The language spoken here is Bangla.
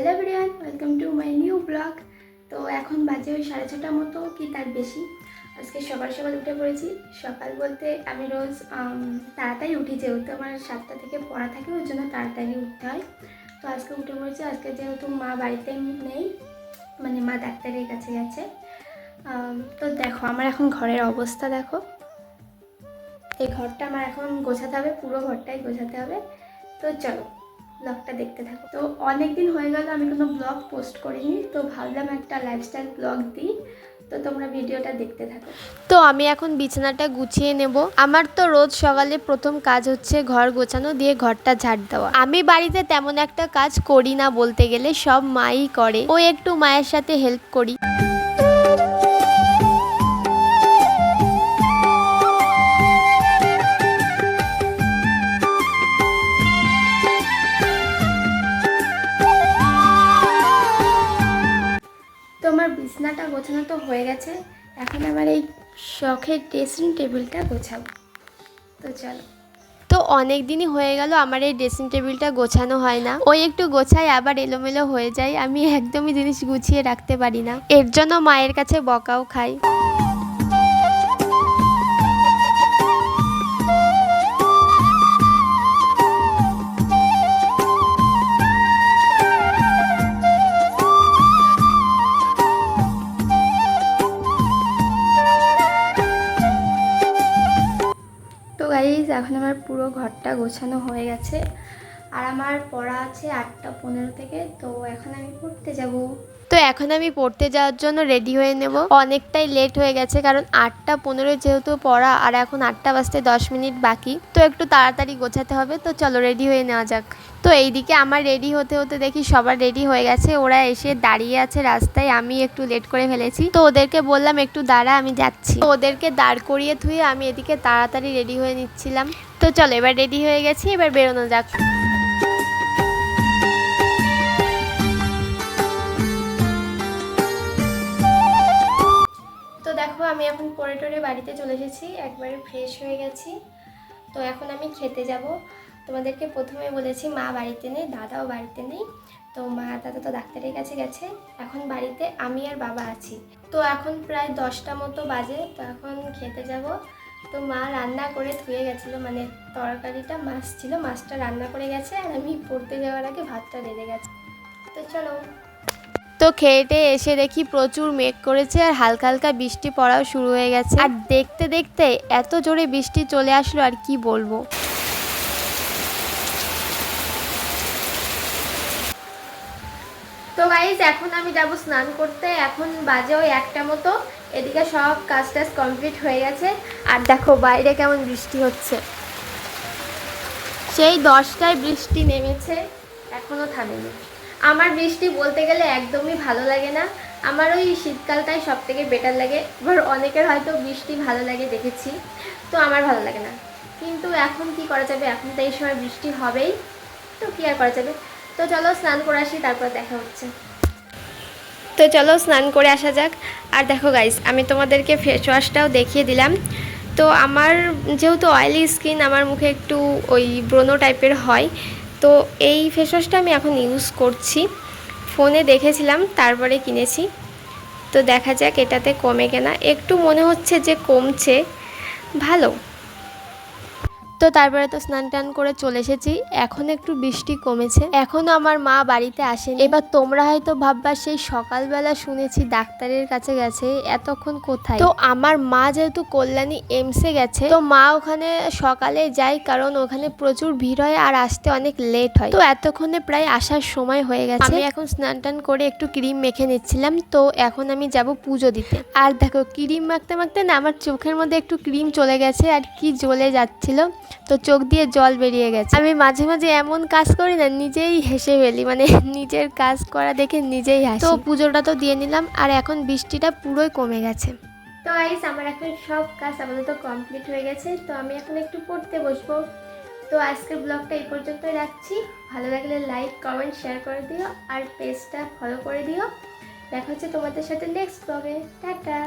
Hello everyone, welcome to my new blog. তো এখন বাজে ওই সাড়ে ছটার মতো, কি তার বেশি? আজকে সকাল সকাল উঠে পড়েছি। সকাল বলতে আমি রোজ তাড়াতাড়ি উঠি যেহেতু আমার সাতটা থেকে পড়া থাকে, ওই জন্য তাড়াতাড়ি উঠতে হয়। তো আজকে উঠে পড়েছি, আজকে যেহেতু মা বাড়িতে নেই মানে মা ডাক্তারের কাছে গেছে তো দেখো, আমার এখন ঘরের অবস্থা দেখো। এই ঘরটা আমার এখন গোছাতে হবে, পুরো ঘরটাই গোছাতে হবে। তো চলো ব্লগটা দেখতে থাকো। তো অনেক দিন হয়ে গেল, আমি কোনো ব্লগ পোস্ট করিনি, তো ভাবলাম একটা লাইফস্টাইল ব্লগ দিই। তো তোমরা ভিডিওটা দেখতে থাকো। তো আমি এখন বিছানাটা গুছিয়ে নেব। আমার তো রোজ সকালে প্রথম কাজ হচ্ছে ঘর গোছানো, দিয়ে ঘরটা ঝাড় দেওয়া। আমি বাড়িতে তেমন একটা কাজ করি না বলতে গেলে, সব মাই করে। ও একটু মায়ের সাথে হেল্প করি। গোছানো তো হয়ে গেছে। এখন আমার এই শখের ড্রেসিং টেবিলটা গোছাবো। তো চলো। তো অনেক দিনই হয়ে গেল, আমার এই ড্রেসিং টেবিলটা গোছানো হয় না। ওই একটু গোছাই, আবার এলোমেলো হয়ে যায়। আমি একদমই জিনিস গুছিয়ে রাখতে পারি না। এর জন্য মায়ের কাছে বকাও খাই। পুরো ঘরটা গোছানো হয়ে গেছে। আর আমার পড়া আছে আটটা পনেরো থেকে, তো এখন আমি পড়তে যাব। তো এখন আমি পড়তে যাওয়ার জন্য রেডি হয়ে নেব। অনেকটাই লেট হয়ে গেছে, কারণ আটটা পনেরো যেহেতু পড়া, আর এখন আটটা বাজতে দশ মিনিট বাকি। তো একটু তাড়াতাড়ি গোছাতে হবে, তো চলো রেডি হয়ে নেওয়া যাক। তো এইদিকে আমার রেডি হতে হতে দেখি সবার রেডি হয়ে গেছে। ওরা এসে দাঁড়িয়ে আছে রাস্তায়, আমি একটু লেট করে ফেলেছি। তো ওদেরকে বললাম, একটু দাঁড়া, আমি যাচ্ছি। ওদেরকে দাঁড় করিয়ে থুয়ে আমি এদিকে তাড়াতাড়ি রেডি হয়ে নিচ্ছিলাম। তো চলো, এবার রেডি হয়ে গেছি, এবার বেরোনো যাক। আমি এখন পরে টরে বাড়িতে চলে এসেছি, একবারে ফ্রেশ হয়ে গেছি। তো এখন আমি খেতে যাব। তোমাদেরকে প্রথমে বলেছি মা বাড়িতে নেই, দাদাও বাড়িতে নেই। তো মা, দাদা তো ডাক্তারের কাছে গেছে, এখন বাড়িতে আমি আর বাবা আছি। তো এখন প্রায় দশটা মতো বাজে, তো এখন খেতে যাব। তো মা রান্না করে ধুয়ে গেছিল মানে তরকারিটা মাছ ছিল, মাছটা রান্না করে গেছে, আর আমি পড়তে যাওয়ার আগে ভাতটা রেঁধে গেছে। তো চলো। তো খেয়েটে এসে দেখি প্রচুর মেঘ করেছে আর হালকা হালকা বৃষ্টি পড়াও শুরু হয়ে গেছে। আর দেখতে দেখতে এত জোরে বৃষ্টি চলে আসলো আর কি বলব। তো গাইজ এখন আমি যাব স্নান করতে। এখন বাজে ওই একটা মতো। এদিকে সব কাজ টাজ কমপ্লিট হয়ে গেছে। আর দেখো বাইরে কেমন বৃষ্টি হচ্ছে। সেই দশটায় বৃষ্টি নেমেছে। এখনও থামেনি। আমার বৃষ্টি বলতে গেলে একদমই ভালো লাগে না। আমার ওই শীতকালটাই সব থেকে বেটার লাগে। এবার অনেকের হয়তো বৃষ্টি ভালো লাগে দেখেছি, তো আমার ভালো লাগে না। কিন্তু এখন কি করা যাবে? এখন তো এই সময় বৃষ্টি হবেই, তো কী আর করা যাবে? তো চলো স্নান করে আসি, তারপর দেখা হচ্ছে। তো চলো স্নান করে আসা যাক। আর দেখো গাইস আমি তোমাদেরকে ফেস ওয়াশটাও দেখিয়ে দিলাম। তো আমার যেহেতু অয়েলি স্কিন আমার মুখে একটু ওই ব্রোনো টাইপের হয় তো এই ফেস ওয়াশটা আমি এখন ইউজ করছি। ফোনে দেখেছিলাম, তারপরে কিনেছি। তো দেখা যাক এটাতে কমে কেনা। একটু মনে হচ্ছে যে কমছে। ভালো। তো তারপরে তো স্নান টান করে চলে এসেছি। এখন একটু বৃষ্টি কমেছে। এখনও আমার মা বাড়িতে আসেনি। এবার তোমরা হয়তো ভাববা, সেই সকালবেলা শুনেছি ডাক্তারের কাছে গেছে, এতক্ষণ কোথায়? তো আমার মা যেহেতু কল্যাণী এমসে গেছে, তো মা ওখানে সকালে যায়, কারণ ওখানে প্রচুর ভিড় হয় আর আসতে অনেক লেট হয়। তো এতক্ষণে প্রায় আসার সময় হয়ে গেছে। আমি এখন স্নান টান করে একটু ক্রিম মেখে নিচ্ছিলাম, তো এখন আমি যাব পুজো দিতে। আর দেখো, ক্রিম মাখতে মাখতে না, আমার চোখের মধ্যে একটু ক্রিম চলে গেছে, আর কি জ্বলে যাচ্ছিল। তো চোখ দিয়ে জল বেরিয়ে গেছে। আমি মাঝে মাঝে এমন কাজ করি না, নিজেই হেসে ফেলি মানে নিজের কাজ করা দেখে নিজেই হাসি। তো পুজোটা তো দিয়ে নিলাম, আর এখন বৃষ্টিটা পুরোই কমে গেছে। তো আইস আমার এখন সব কাজ আপাতত কমপ্লিট হয়ে গেছে, তো আমি এখন একটু পড়তে বসবো। তো আজকের ব্লগটা এই পর্যন্তই রাখছি। ভালো লাগলে লাইক কমেন্ট শেয়ার করে দিও, আর পেজটা ফলো করে দিও। দেখা হচ্ছে তোমাদের সাথে নেক্সট ব্লগে টাটা!